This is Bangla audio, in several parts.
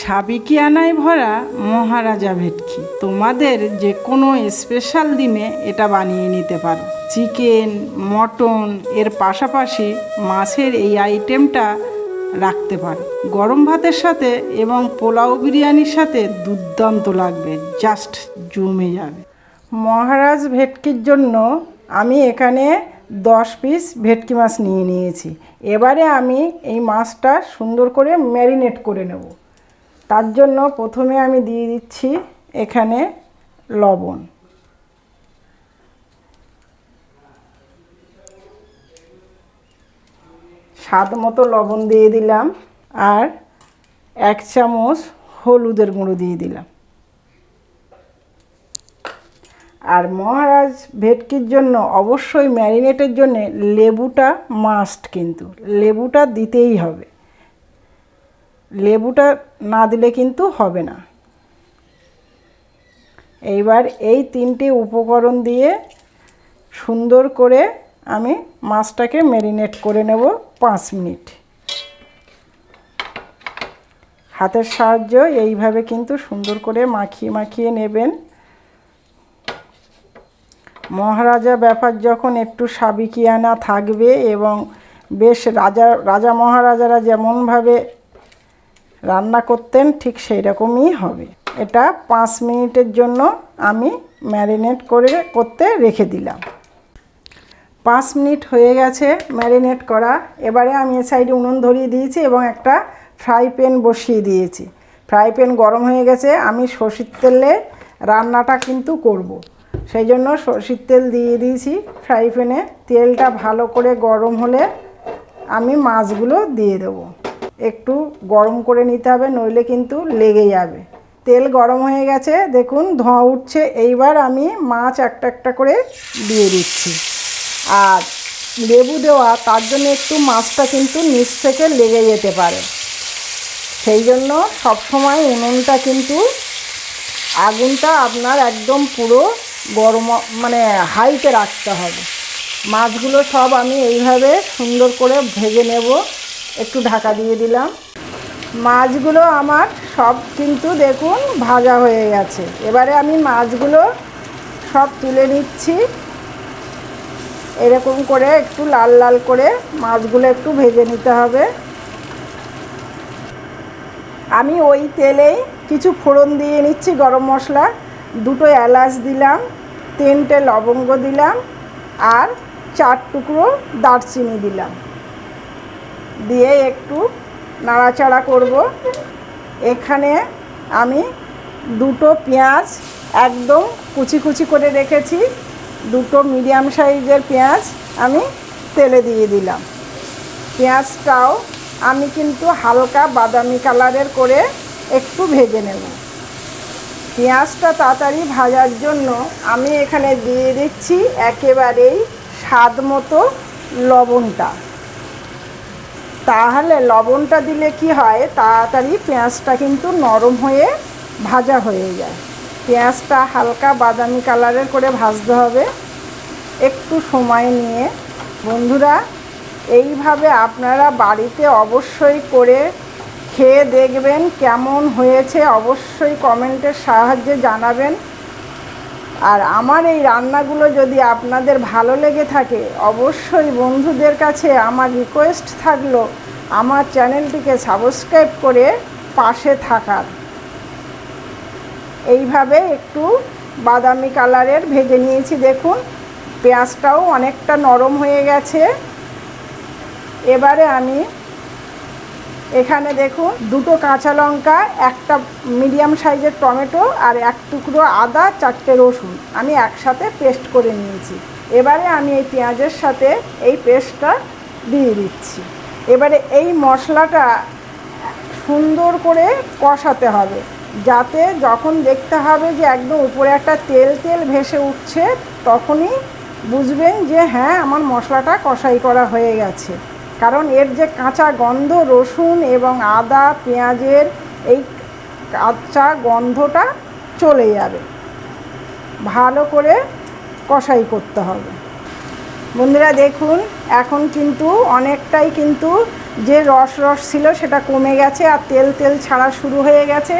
সাবিকিয়ানায় ভরা মহারাজা ভেটকি। তোমাদের যে কোনো স্পেশাল দিনে এটা বানিয়ে নিতে পারো। চিকেন মটন এর পাশাপাশি মাছের এই আইটেমটা রাখতে পারো। গরম ভাতের সাথে এবং পোলাও বিরিয়ানির সাথে দুর্দান্ত লাগবে জাস্ট জমে যাবে। মহারাজ ভেটকির জন্য আমি এখানে দশ পিস ভেটকি মাছ নিয়ে নিয়েছি। এবারে আমি এই মাছটা সুন্দর করে ম্যারিনেট করে নেব। তার জন্য প্রথমে আমি দিয়ে দিচ্ছি এখানে লবণ। স্বাদ মতো লবণ দিয়ে দিলাম আর এক চামচ হলুদের গুঁড়ো দিয়ে দিলাম। আর মহারাজ ভেটকির জন্য অবশ্যই ম্যারিনেটের জন্য লেবুটা মাস্ট কিন্তু, লেবুটা দিতেই হবে। লেবুটা না দিলে কিন্তু হবে না। এইবার এই তিনটি উপকরণ দিয়ে সুন্দর করে আমি মাছটাকে ম্যারিনেট করে নেব পাঁচ মিনিট। হাতের সাহায্য এইভাবে কিন্তু সুন্দর করে মাখিয়ে মাখিয়ে নেবেন। মহারাজা ব্যাপার যখন একটু সাবিকিয়ানা থাকবে এবং বেশ রাজা রাজা মহারাজারা যেমনভাবে রান্না করতেন ঠিক সেই রকমই হবে। এটা পাঁচ মিনিটের জন্য আমি ম্যারিনেট করে, করতে রেখে দিলাম। পাঁচ মিনিট হয়ে গেছে ম্যারিনেট করা। এবারে আমি এ সাইডে উনুন ধরিয়ে দিয়েছি এবং একটা ফ্রাই প্যান বসিয়ে দিয়েছি। ফ্রাই প্যান গরম হয়ে গেছে, আমি সর্ষের তেলে রান্নাটা কিন্তু করব। সেই জন্য সর্ষের তেল দিয়ে দিয়েছি ফ্রাই প্যানে। তেলটা ভালো করে গরম হলে আমি মাছগুলো দিয়ে দেবো। একটু গরম করে নিতে হবে, নইলে কিন্তু লেগে যাবে। তেল গরম হয়ে গেছে, দেখুন ধোঁয়া উঠছে। এইবার আমি মাছ একটা একটা করে দিয়ে দিচ্ছি। আর লেবু দেওয়া, তার জন্য একটু মাছটা কিন্তু নিচ থেকে লেগে যেতে পারে। সেই জন্য সবসময় উনুনটা কিন্তু আগুনটা আপনার একদম পুরো গরম মানে হাইতে রাখতে হবে। মাছগুলো সব আমি এইভাবে সুন্দর করে ভেজে নেব। একটু ঢাকা দিয়ে দিলাম। মাছগুলো আমার সব কিন্তু দেখুন ভাজা হয়ে গেছে। এবারে আমি মাছগুলো সব তুলে নিচ্ছি। এরকম করে একটু লাল লাল করে মাছগুলো একটু ভেজে নিতে হবে। আমি ওই তেলেই কিছু ফোড়ন দিয়ে নিচ্ছি গরম মশলা। দুটো এলাচ দিলাম, তিনটে লবঙ্গ দিলাম আর চার টুকরো দারচিনি দিলাম। দিয়ে একটু নাড়াচাড়া করব। এখানে আমি দুটো পেঁয়াজ একদম কুচি কুচি করে রেখেছি। দুটো মিডিয়াম সাইজের পেঁয়াজ আমি তেলে দিয়ে দিলাম। পেঁয়াজটাও আমি কিন্তু হালকা বাদামি কালারের করে একটু ভেজে নেব। পেঁয়াজটা তাড়াতাড়ি ভাজার জন্য আমি এখানে দিয়ে দিচ্ছি একেবারেই স্বাদ মতো লবণটা। তাহলে লবণটা দিলে কি হয়? তাড়াতাড়ি পেঁয়াজটা কিন্তু নরম হয়ে ভাজা হয়ে যায়। পেঁয়াজটা হালকা বাদামি কালারের করে ভাজতে হবে। একটু সময় নিয়ে। বন্ধুরা, এইভাবে আপনারা বাড়িতে অবশ্যই করে খেয়ে দেখবেন কেমন হয়েছে। অবশ্যই কমেন্টের সাহায্যে জানাবেন। আর আমার এই রান্নাগুলো যদি আপনাদের ভালো লেগে থাকে, অবশ্যই বন্ধুদের কাছে আমার রিকোয়েস্ট থাকল আমার চ্যানেলটিকে সাবস্ক্রাইব করে পাশে থাকার। এইভাবে একটু বাদামি কালারের ভেজে নিয়েছি, দেখুন, পেঁয়াজটাও অনেকটা নরম হয়ে গেছে। এবারে আমি এখানে দেখুন, দুটো কাঁচা লঙ্কা, একটা মিডিয়াম সাইজের টমেটো আর এক টুকরো আদা, চারটে রসুন। আমি একসাথে পেস্ট করে নিয়েছি। এবারে আমি এই পেঁয়াজের সাথে এই পেস্টটা দিয়ে দিচ্ছি। এবারে এই মশলাটা সুন্দর করে কষাতে হবে, যাতে যখন দেখতে হবে যে একদম উপরে একটা তেল তেল ভেসে উঠছে, তখনই বুঝবেন যে হ্যাঁ আমার মশলাটা কষাই করা হয়ে গেছে। কারণ এর যে কাঁচা গন্ধ, রসুন এবং আদা, পেঁয়াজের এই কাঁচা গন্ধটা চলে যাবে। ভালো করে কষাই করতে হবে। বন্ধুরা, দেখুন, এখন কিন্তু অনেকটাই কিন্তু যে রস রস ছিল সেটা কমে গেছে আর তেল তেল ছাড়া শুরু হয়ে গেছে।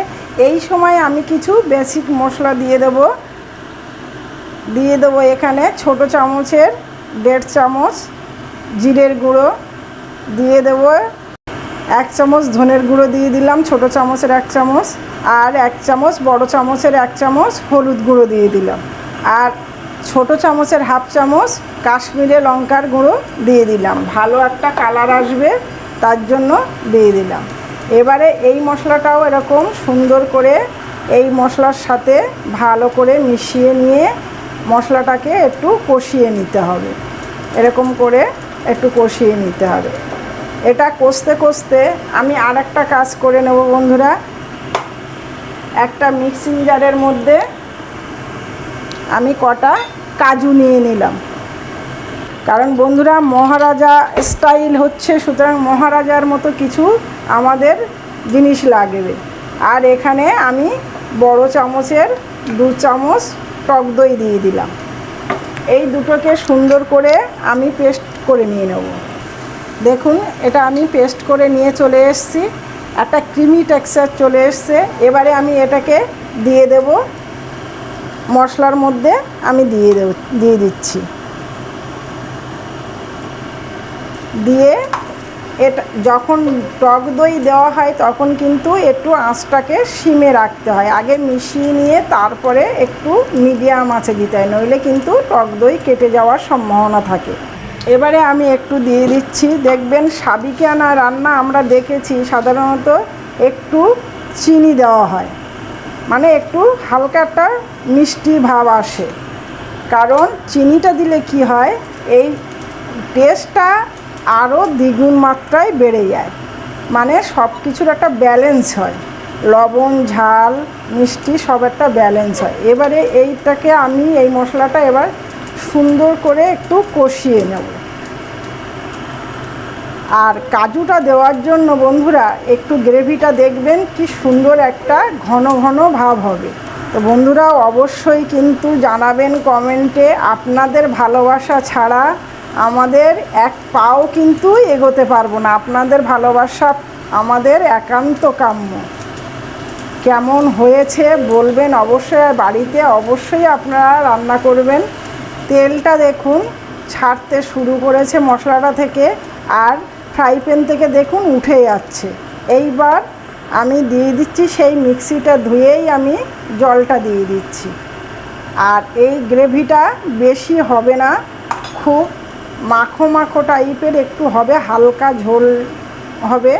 এই সময় আমি কিছু বেসিক মশলা দিয়ে দেব। দিয়ে দেবো এখানে ছোট চামচের দেড় চামচ জিরের গুঁড়ো দিয়ে দেব। এক চামচ ধনের গুঁড়ো দিয়ে দিলাম, ছোট চামচের এক চামচ। আর এক চামচ, বড় চামচের এক চামচ হলুদ গুঁড়ো দিয়ে দিলাম। আর ছোট চামচের হাফ চামচ কাশ্মীরে লঙ্কার গুঁড়ো দিয়ে দিলাম। ভালো একটা কালার আসবে, তার জন্য দিয়ে দিলাম। এবারে এই মশলাটাও এরকম সুন্দর করে এই মশলার সাথে ভালো করে মিশিয়ে নিয়ে মশলাটাকে একটু কষিয়ে নিতে হবে। এরকম করে একটু কষিয়ে নিতে হবে। এটা কষতে কষতে আমি আর একটা কাজ করে নেব বন্ধুরা। একটা মিক্সিং জারের মধ্যে আমি কটা কাজু নিয়ে নিলাম। কারণ বন্ধুরা, মহারাজা স্টাইল হচ্ছে, সুতরাং মহারাজার মতো কিছু আমাদের জিনিস লাগবে। আর এখানে আমি বড় চামচের দু চামচ টক দই দিয়ে দিলাম। এই দুটোকে সুন্দর করে আমি পেস্ট করে নিয়ে নেব। দেখুন, এটা আমি পেস্ট করে নিয়ে চলে এসেছি। একটা ক্রিমি টেক্সচার চলে এসছে। এবারে আমি এটাকে দিয়ে দেব। মশলার মধ্যে আমি দিয়ে দেব, দিয়ে দিচ্ছি। দিয়ে এটা, যখন টক দই দেওয়া হয়, তখন কিন্তু একটু আঁচটাকে সিমে রাখতে হয়। আগে মিশিয়ে নিয়ে তারপরে একটু মিডিয়াম আঁচে দিতে হয়। নইলে কিন্তু টক দই কেটে যাওয়ার সম্ভাবনা থাকে। এবারে আমি একটু দিয়ে দিচ্ছি। দেখবেন সাবিকানা রান্না আমরা দেখেছি সাধারণত একটু চিনি দেওয়া হয়। মানে একটু হালকা একটা মিষ্টি ভাব আসে। কারণ চিনিটা দিলে কি হয়, এই টেস্টটা আরও দ্বিগুণ মাত্রায় বেড়ে যায়। মানে সব কিছুর একটা ব্যালেন্স হয়। লবণ, ঝাল, মিষ্টি সব একটা ব্যালেন্স হয়। এবারে এইটাকে আমি এই মশলাটা এবার সুন্দর করে একটু কষিয়ে নেব। আর কাজুটা দেওয়ার জন্য বন্ধুরা একটু গ্রেভিটা দেখবেন কি সুন্দর একটা ঘন ঘন ভাব হবে। তো বন্ধুরা অবশ্যই কিন্তু জানাবেন কমেন্টে আপনাদের ভালোবাসা ছাড়া আমাদের এক পাও কিন্তু এগোতে পারব না। আপনাদের ভালোবাসা আমাদের একান্ত কাম্য। কেমন হয়েছে বলবেন অবশ্যই বাড়িতে অবশ্যই আপনারা রান্না করবেন। তেলটা দেখুন, ছাড়তে শুরু করেছে মশলাটা থেকে, আর ফ্রাই প্যান থেকে দেখুন উঠে যাচ্ছে। এইবার আমি দিয়ে দিচ্ছি সেই মিক্সিটা ধুয়েই আমি জলটা দিয়ে দিচ্ছি। আর এই গ্রেভিটা বেশি হবে না, খুব মাখো মাখো টাইপের একটু হবে, হালকা ঝোল হবে।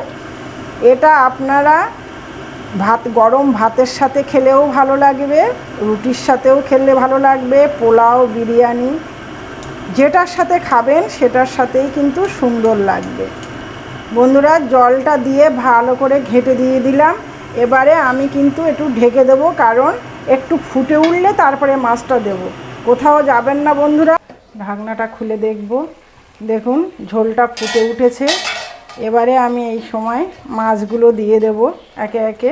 এটা আপনারা ভাত, গরম ভাতের সাথে খেলেও ভালো লাগবে, রুটির সাথেও খেলে ভালো লাগবে, পোলাও, বিরিয়ানি, যেটার সাথে খাবেন সেটার সাথেই কিন্তু সুন্দর লাগবে। বন্ধুরা, জলটা দিয়ে ভালো করে ঘেঁটে দিয়ে দিলাম। এবারে আমি কিন্তু একটু ঢেকে দেবো, কারণ একটু ফুটে উঠলে তারপরে মাছটা দেব। কোথাও যাবেন না বন্ধুরা। ঢাকনাটা খুলে দেখব। দেখুন, ঝোলটা ফুটে উঠেছে। এবারে আমি এই সময় মাছগুলো দিয়ে দেব একে একে।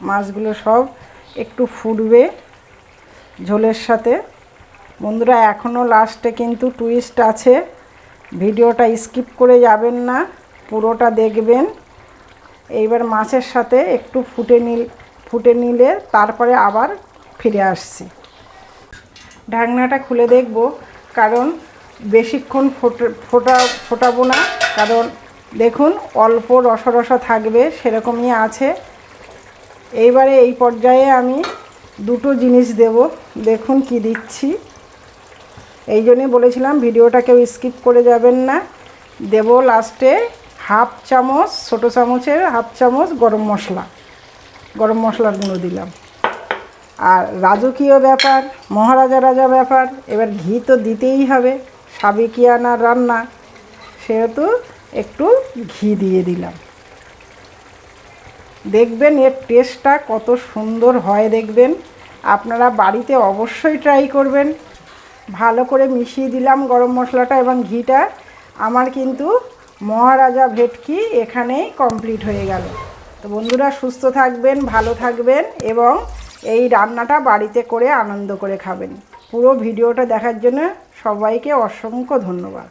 মাছগুলো সব একটু ফুটবে ঝোলের সাথে। বন্ধুরা এখনও লাস্টে কিন্তু টুইস্ট আছে। ভিডিওটা স্কিপ করে যাবেন না, পুরোটা দেখবেন। এইবার মাছের সাথে একটু ফুটে নিল, ফুটে নিলে তারপরে আবার ফিরে আসছি। ঢাকনাটা খুলে দেখব, কারণ বেশিক্ষণ ফোটা ফোটা, ফোটাবো না, কারণ দেখুন অল্প রসা রসা থাকবে, সেরকমই আছে। এইবারে এই পর্যায়ে আমি দুটো জিনিস দেব, দেখুন কি দিচ্ছি। এই জন্যই বলেছিলাম ভিডিওটা কেউ স্কিপ করে যাবেন না। দেব লাস্টে হাফ চামচ, ছোটো চামচের হাফ চামচ গরম মশলা। গরম মশলার গুঁড়ো দিলাম। আর রাজকীয় ব্যাপার, মহারাজা রাজা ব্যাপার, এবার ঘি তো দিতেই হবে। সাবিকিয়ানার রান্না, সেহেতু একটু ঘি দিয়ে দিলাম। দেখবেন এর টেস্টটা কত সুন্দর হয় দেখবেন। আপনারা বাড়িতে অবশ্যই ট্রাই করবেন। ভালো করে মিশিয়ে দিলাম গরম মশলাটা এবং ঘিটা। আমার কিন্তু মহারাজা ভেটকি এখানেই কমপ্লিট হয়ে গেল। তো বন্ধুরা, সুস্থ থাকবেন, ভালো থাকবেন এবং এই রান্নাটা বাড়িতে করে আনন্দ করে খাবেন। পুরো ভিডিওটা দেখার জন্য সবাইকে অসংখ্য ধন্যবাদ।